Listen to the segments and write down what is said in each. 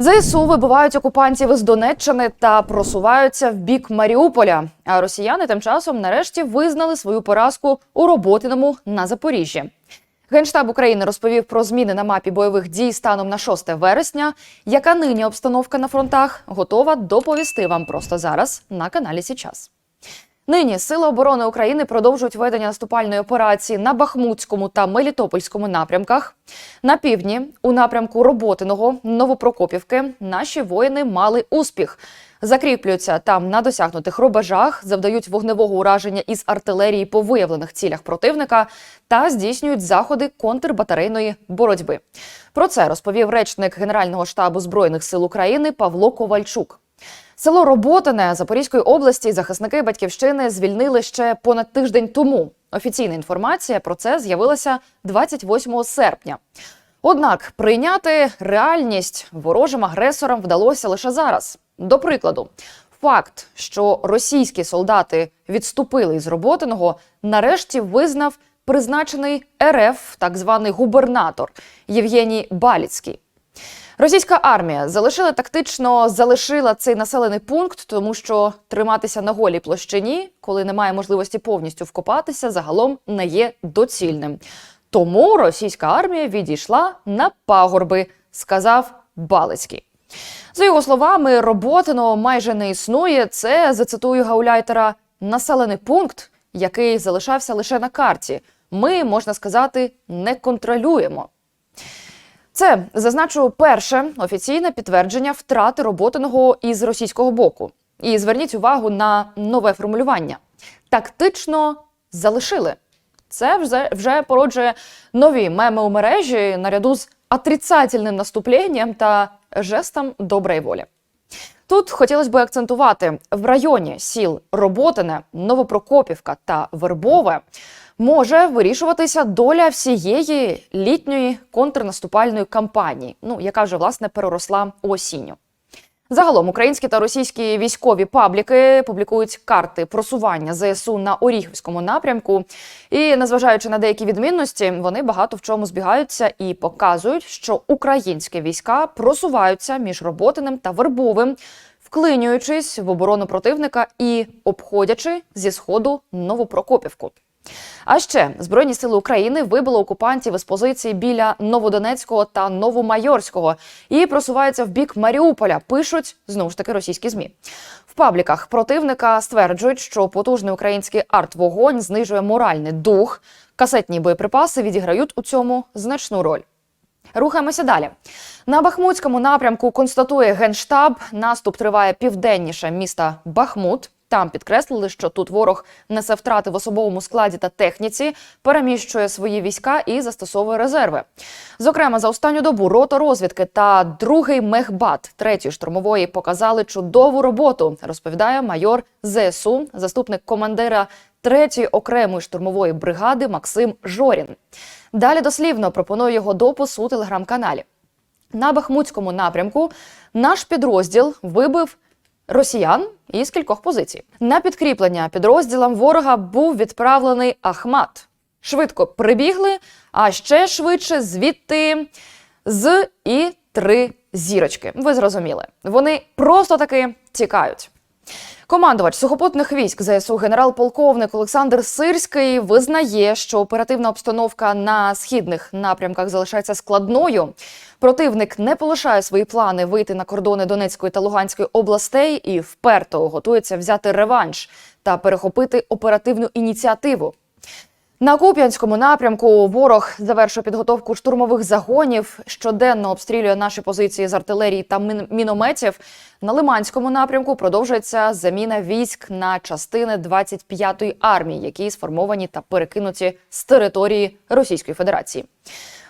ЗСУ вибивають окупантів із Донеччини та просуваються в бік Маріуполя. А росіяни тим часом нарешті визнали свою поразку у роботиному на Запоріжжі. Генштаб України розповів про зміни на мапі бойових дій станом на 6 вересня. Яка нині обстановка на фронтах? Готова доповісти вам просто зараз на каналі Січас. Нині Сили оборони України продовжують ведення наступальної операції на Бахмутському та Мелітопольському напрямках. На півдні, у напрямку Роботиного, Новопрокопівки, наші воїни мали успіх. Закріплюються там на досягнутих рубежах, завдають вогневого ураження із артилерії по виявлених цілях противника та здійснюють заходи контрбатарейної боротьби. Про це розповів речник Генерального штабу збройних сил України Павло Ковальчук. Село Роботине Запорізької області захисники батьківщини звільнили ще понад тиждень тому. Офіційна інформація про це з'явилася 28 серпня. Однак прийняти реальність ворожим агресорам вдалося лише зараз. До прикладу, факт, що російські солдати відступили із Роботиного, нарешті визнав призначений РФ, так званий губернатор Євгеній Баліцький. Російська армія залишила тактично залишила цей населений пункт, тому що триматися на голій площині, коли немає можливості повністю вкопатися, загалом не є доцільним. Тому російська армія відійшла на пагорби, сказав Балицький. За його словами, Роботино майже не існує. Це зацитую гауляйтера населений пункт, який залишався лише на карті. Ми можна сказати не контролюємо. Це зазначу перше офіційне підтвердження втрати роботиного із російського боку. І зверніть увагу на нове формулювання: тактично залишили. Це вже, вже породжує нові меми у мережі наряду з отрицательним наступленням та жестом доброї волі. Тут хотілося б акцентувати в районі сіл Роботине, Новопрокопівка та Вербове може вирішуватися доля всієї літньої контрнаступальної кампанії, ну яка вже власне переросла у осінню. Загалом українські та російські військові пабліки публікують карти просування ЗСУ на Оріхівському напрямку. І незважаючи на деякі відмінності, вони багато в чому збігаються і показують, що українські війська просуваються між Роботиним та Вербовим, вклинюючись в оборону противника і обходячи зі сходу Новопрокопівку. А ще збройні сили України вибили окупантів із позиції біля Новодонецького та Новомайорського і просуваються в бік Маріуполя. Пишуть знову ж таки російські змі. В пабліках противника стверджують, що потужний український арт-вогонь знижує моральний дух. Касетні боєприпаси відіграють у цьому значну роль. Рухаємося далі. На Бахмутському напрямку констатує генштаб. Наступ триває південніше міста Бахмут. Там підкреслили, що тут ворог несе втрати в особовому складі та техніці, переміщує свої війська і застосовує резерви. Зокрема, за останню добу рота розвідки та другий мехбат третьої штурмової показали чудову роботу. Розповідає майор ЗСУ, заступник командира третьої окремої штурмової бригади Максим Жорін. Далі дослівно пропоную його допис у телеграм-каналі. На Бахмутському напрямку наш підрозділ вибив росіян із кількох позицій. На підкріплення підрозділам ворога був відправлений Ахмат. Швидко прибігли, а ще швидше звідти з і три зірочки. Ви зрозуміли, вони просто таки тікають. Командувач сухопутних військ ЗСУ генерал-полковник Олександр Сирський визнає, що оперативна обстановка на східних напрямках залишається складною. Противник не полишає свої плани вийти на кордони Донецької та Луганської областей і вперто готується взяти реванш та перехопити оперативну ініціативу. На Куп'янському напрямку ворог завершує підготовку штурмових загонів. Щоденно обстрілює наші позиції з артилерії та мін- мінометів. На Лиманському напрямку продовжується заміна військ на частини 25-ї армії, які сформовані та перекинуті з території Російської Федерації.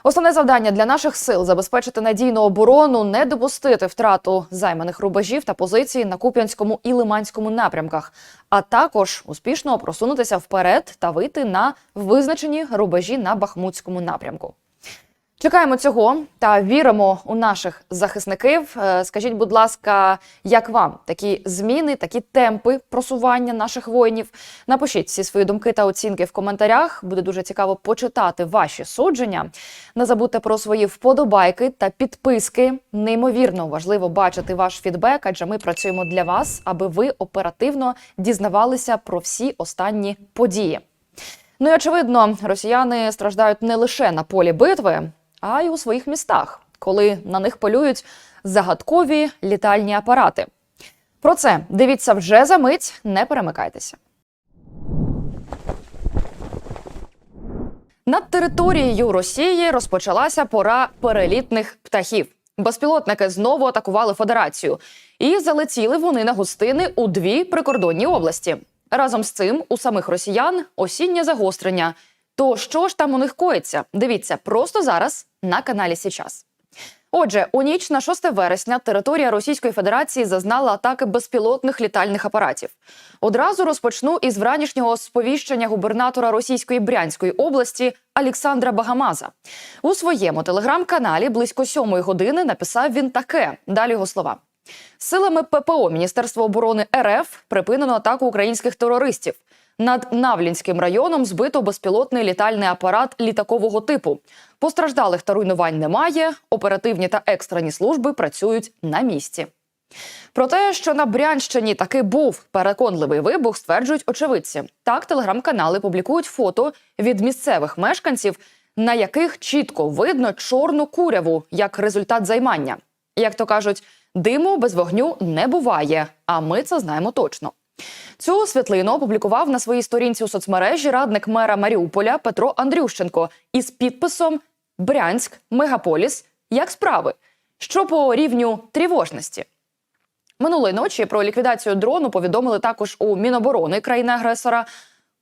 Основне завдання для наших сил забезпечити надійну оборону, не допустити втрату займаних рубежів та позицій на Куп'янському і Лиманському напрямках, а також успішно просунутися вперед та вийти на визначені рубежі на Бахмутському напрямку. Чекаємо цього та віримо у наших захисників. Е, Скажіть, будь ласка, як вам такі зміни, такі темпи просування наших воїнів? Напишіть всі свої думки та оцінки в коментарях. Буде дуже цікаво почитати ваші судження. Не забудьте про свої вподобайки та підписки. Неймовірно важливо бачити ваш фідбек, адже ми працюємо для вас, аби ви оперативно дізнавалися про всі останні події. Ну і очевидно, росіяни страждають не лише на полі битви, а й у своїх містах, коли на них полюють загадкові літальні апарати. Про це дивіться вже за мить. Не перемикайтеся. Над територією Росії розпочалася пора перелітних птахів. Безпілотники знову атакували Федерацію, і залетіли вони на гостини у дві прикордонні області. Разом з цим у самих росіян осіннє загострення. То що ж там у них коїться? Дивіться просто зараз на каналі Січас. Отже, у ніч на 6 вересня територія Російської Федерації зазнала атаки безпілотних літальних апаратів. Одразу розпочну із вранішнього сповіщення губернатора Російської Брянської області Олександра Багамаза. У своєму телеграм-каналі близько сьомої години написав він таке. Далі його слова. Силами ППО Міністерства оборони РФ припинено атаку українських терористів. Над Навлінським районом збито безпілотний літальний апарат літакового типу. Постраждалих та руйнувань немає. Оперативні та екстрені служби працюють на місці. Про те, що на Брянщині таки був переконливий вибух, стверджують очевидці. Так, телеграм-канали публікують фото від місцевих мешканців, на яких чітко видно чорну куряву як результат займання. Як то кажуть, диму без вогню не буває, а ми це знаємо точно. Цю світлину опублікував на своїй сторінці у соцмережі радник мера Маріуполя Петро Андрющенко із підписом Брянськ, Мегаполіс. Як справи? Що по рівню тривожності? Минулої ночі про ліквідацію дрону повідомили також у Міноборони країни-агресора.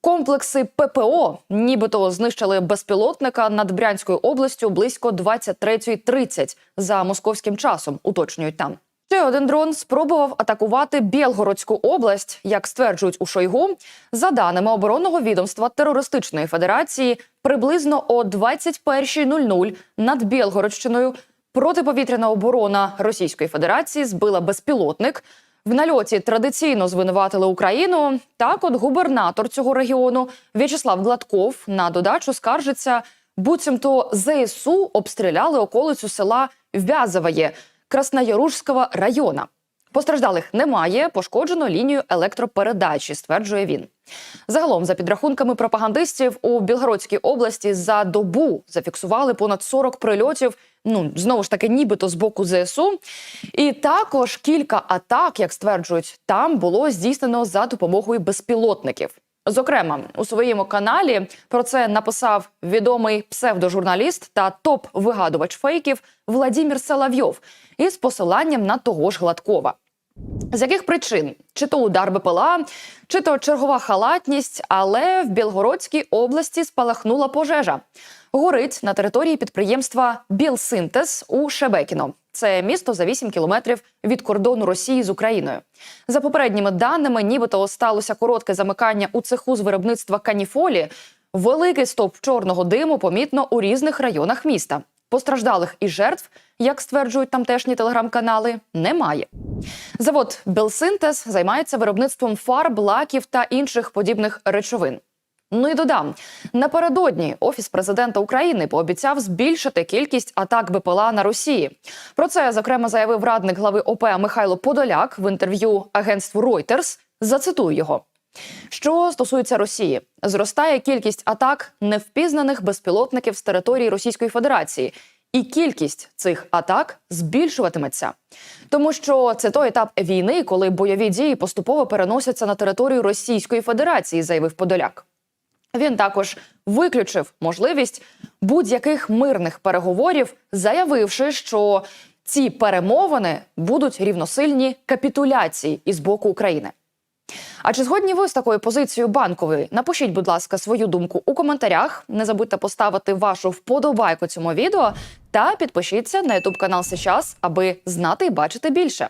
Комплекси ППО нібито знищили безпілотника над Брянською областю близько 23.30 за московським часом. Уточнюють там. Ще один дрон спробував атакувати Білгородську область, як стверджують у Шойгу. За даними оборонного відомства терористичної федерації, приблизно о 21.00 над Білгородщиною протиповітряна оборона Російської Федерації збила безпілотник. В нальоті традиційно звинуватили Україну. Так, от губернатор цього регіону В'ячеслав Гладков на додачу скаржиться, буцімто ЗСУ обстріляли околицю села В'язоває Краснояружського района. Постраждалих немає, пошкоджено лінію електропередачі, стверджує він. Загалом, за підрахунками пропагандистів, у Білгородській області за добу зафіксували понад 40 прильотів. Ну знову ж таки, нібито з боку ЗСУ. І також кілька атак, як стверджують, там було здійснено за допомогою безпілотників. Зокрема, у своєму каналі про це написав відомий псевдожурналіст та топ-вигадувач фейків Владімір Соловйов із посиланням на того ж Гладкова. З яких причин? Чи то удар БПЛА, чи то чергова халатність, але в Білгородській області спалахнула пожежа. Горить на території підприємства Білсинтез у Шебекіно. Це місто за 8 кілометрів від кордону Росії з Україною. За попередніми даними, нібито сталося коротке замикання у цеху з виробництва каніфолі. Великий стовп чорного диму помітно у різних районах міста. Постраждалих і жертв, як стверджують тамтешні телеграм-канали, немає. Завод Белсинтез займається виробництвом фарб, лаків та інших подібних речовин. Ну і додам напередодні офіс президента України пообіцяв збільшити кількість атак БПЛА на Росії. Про це зокрема заявив радник глави ОП Михайло Подоляк в інтерв'ю агентству Reuters. Зацитую його. Що стосується Росії, зростає кількість атак невпізнаних безпілотників з території Російської Федерації, і кількість цих атак збільшуватиметься, тому що це той етап війни, коли бойові дії поступово переносяться на територію Російської Федерації, заявив Подоляк. Він також виключив можливість будь-яких мирних переговорів, заявивши, що ці перемовини будуть рівносильні капітуляції із боку України. А чи згодні ви з такою позицією банкової? Напишіть, будь ласка, свою думку у коментарях. Не забудьте поставити вашу вподобайку цьому відео та підпишіться на ютуб канал Сейчас, аби знати і бачити більше.